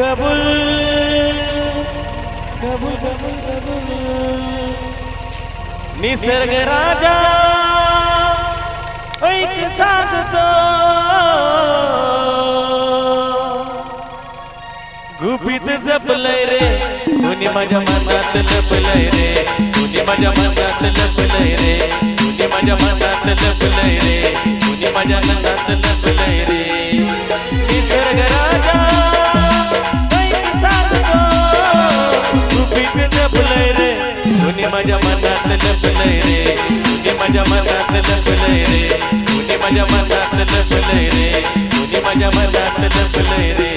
कबूल कबूल कबूल कबूल. निसर्ग राजा ऐक सांगतो. गुपित जपलय रे कुणी माझ्या मनात लपलय रे. कुणी माझ्या मनात लपलय रे कुणी माझ्या मनात लपलय रे. कुणी माझ्या मनात लपलय माझ्या मनात लपलंय रे. तुझे माझ्या मनात लपलंय रे. तुझे माझ्या मनात लपलंय रे. तुझे माझ्या मनात लपलंय रे.